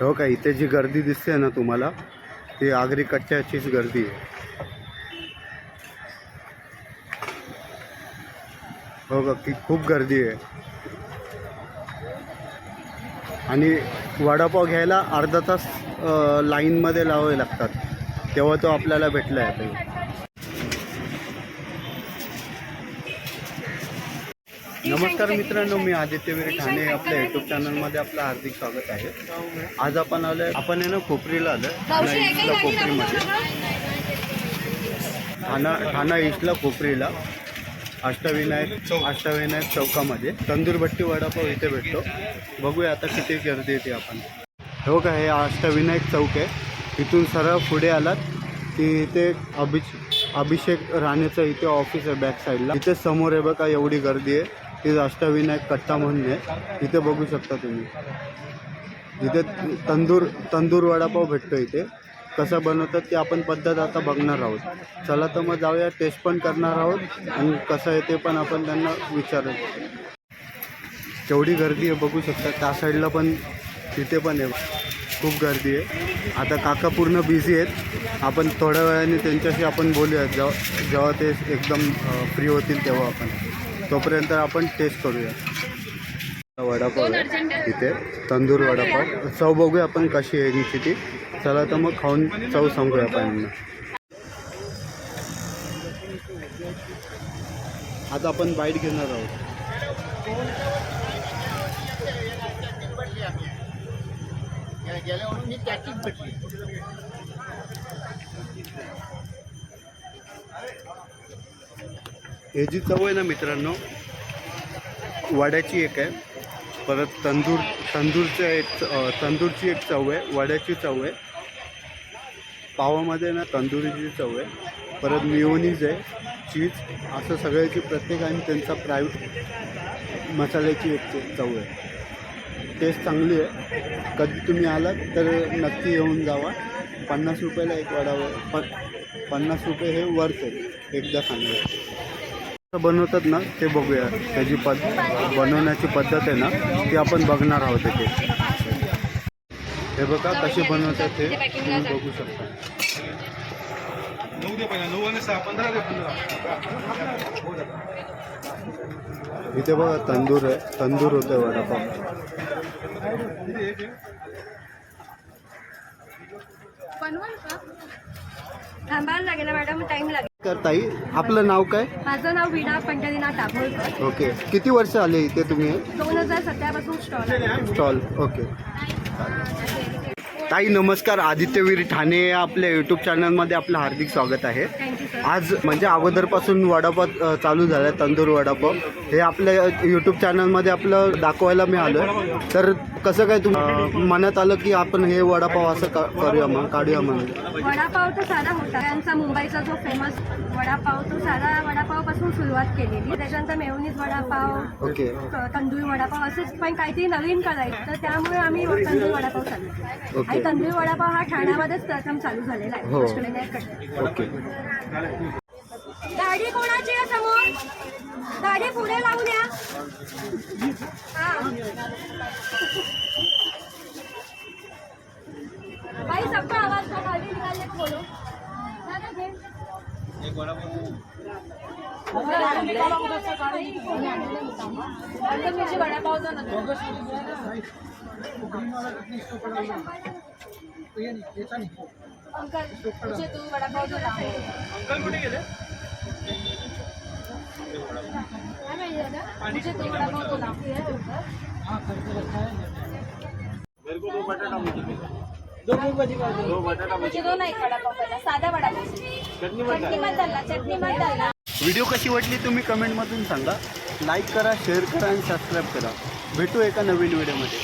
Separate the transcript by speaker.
Speaker 1: हो का इथे जी गर्दी दिसते ना तुम्हाला ती आगरी कच्च्याचीच गर्दी आहे. हो का की खूप गर्दी आहे. आणि वडापाव घ्यायला अर्धा तास लाईनमध्ये लावावे लागतात तेव्हा तो आपल्याला भेटला आहे. नमस्कार मित्रांनो मी आदित्य विरे ठाणे आपल्या युट्यूब चॅनलमध्ये आपलं हार्दिक स्वागत आहे. आज आपण आलोय आपण आहे ना खोपरीला आलोय ठाणा ईस्टला खोपरीमध्ये. ठाणा ठाणा ईस्टला खोपरीला अष्टविनायक अष्टविनायक चौकामध्ये. तंदूर भट्टी वडापाव इथे भेटतो. बघूया आता किती गर्दी येते आपण. हो का हे अष्टविनायक चौक आहे. इथून सरळ पुढे आलात की इथे अभिष अभिषेक राणेचं इथे ऑफिस आहे बॅक साईडला इथे समोर आहे बघा एवढी गर्दी आहे. तिथे अष्टविनायक कट्टा म्हणून आहे. इथे बघू शकता तुम्ही. इथे तंदूर तंदूर वडापाव भेटतो इथे. कसं बनवतात ते आपण पद्धत आता बघणार आहोत. चला तर मग जाऊया टेस्ट पण करणार आहोत आणि कसं आहे ते पण आपण त्यांना विचारू केवढी गर्दी आहे बघू शकता. त्या साईडला पण तिथे पण आहे. खूप गर्दी आहे. आता काका पूर्ण बिझी आहेत. आपण थोड्या वेळाने त्यांच्याशी आपण बोलूयात. जेव्हा जेव्हा ते एकदम फ्री होतील तेव्हा आपण. तोपर्यंत आपण टेस्ट करूया. वडापाव आहे इथे तंदूर वडापाव. चव बघूया आपण कशी आहे यांची ती. चला तर मग खाऊन चव सांगूया आपण आता आपण बाईट घेणार आहोत. हे जी चव आहे ना मित्रांनो वड्याची एक आहे. परत तंदूर तंदूरचं एक तंदूरची एक चव आहे वड्याची चव आहे. पावामध्ये ना तंदुरीची चव आहे. परत मिओनीज आहे चीज असं सगळ्याची प्रत्येकाने त्यांचा प्रायव्हेट मसाल्याची एक चव आहे. टेस्ट चांगली आहे. कधी तुम्ही आलात तर नक्की येऊन जावा. पन्नास रुपयाला एक वडा प पन्नास रुपये हे वर्थ आहे. एकदा सांगा. बनवतात ना ते बघूया. त्याची पद बनवण्याची पद्धत आहे ना ती आपण बघणार आहोत ते हे बघा कसे बनवतात ते तुम्ही बघू शकता. इथे बघा तंदूर आहे. तंदूर होतं वडापाव.
Speaker 2: बनवाल का? थांबायला लागेल मॅडम टाइम लागेल.
Speaker 1: तर ताई. आपलं नाव काय?
Speaker 2: माझं नाव वीणा पंढरीनाथ दाभोळकर.
Speaker 1: ओके. किती वर्ष आले इथे तुम्ही?
Speaker 2: दोन हजार सतरापासून स्टॉल
Speaker 1: स्टॉल. ओके. ताई नमस्कार. आदित्यवीर ठाणे आपल्या यूट्यूब चॅनलमध्ये आपलं हार्दिक स्वागत आहे. आज म्हणजे अगोदरपासून वडापाव चालू झाला आहे तंदूर वडापाव. हे आपल्या यूट्यूब चॅनलमध्ये आपलं दाखवायला मी आलो आहे तर कसं काय तुम अ, मनात आलं की आपण हे वडापाव असं का करूया मग काढूया म्हणून
Speaker 2: वडापाव तर साधा होता. त्यांचा मुंबईचा जो फेमस वडापाव तो साधा वडापावपासून सुरुवात केलेली. त्याच्यानंतर मेवनीज वडापाव
Speaker 1: ओके.
Speaker 2: तंदुरी वडापाव असेच पण काहीतरी नवीन करायचं. तर त्यामुळे आम्ही तंदुरी वडापाव चालू तंदुरी वडापाव हा ठाण्यामध्येच प्रथम चालू झालेला
Speaker 1: हो.
Speaker 2: आहे अष्टविनायककडे.
Speaker 1: ओके
Speaker 2: गाडी कोणाची आहे समोर गाडी पुढे लावून या हा. भाई सबका आवाज को गाड़ी निकालने को बोलो घे. अंकल तुझे तू वडापाव तू वडापाव मुझे दो वडापाव पहिला साधा वडापाव चटणी मत चटणी मत
Speaker 1: व्हिडिओ कशी वाटली तुम्ही कमेंटमधून सांगा. लाईक करा शेअर करा आणि सबस्क्राईब करा. भेटू एका नवीन व्हिडिओमध्ये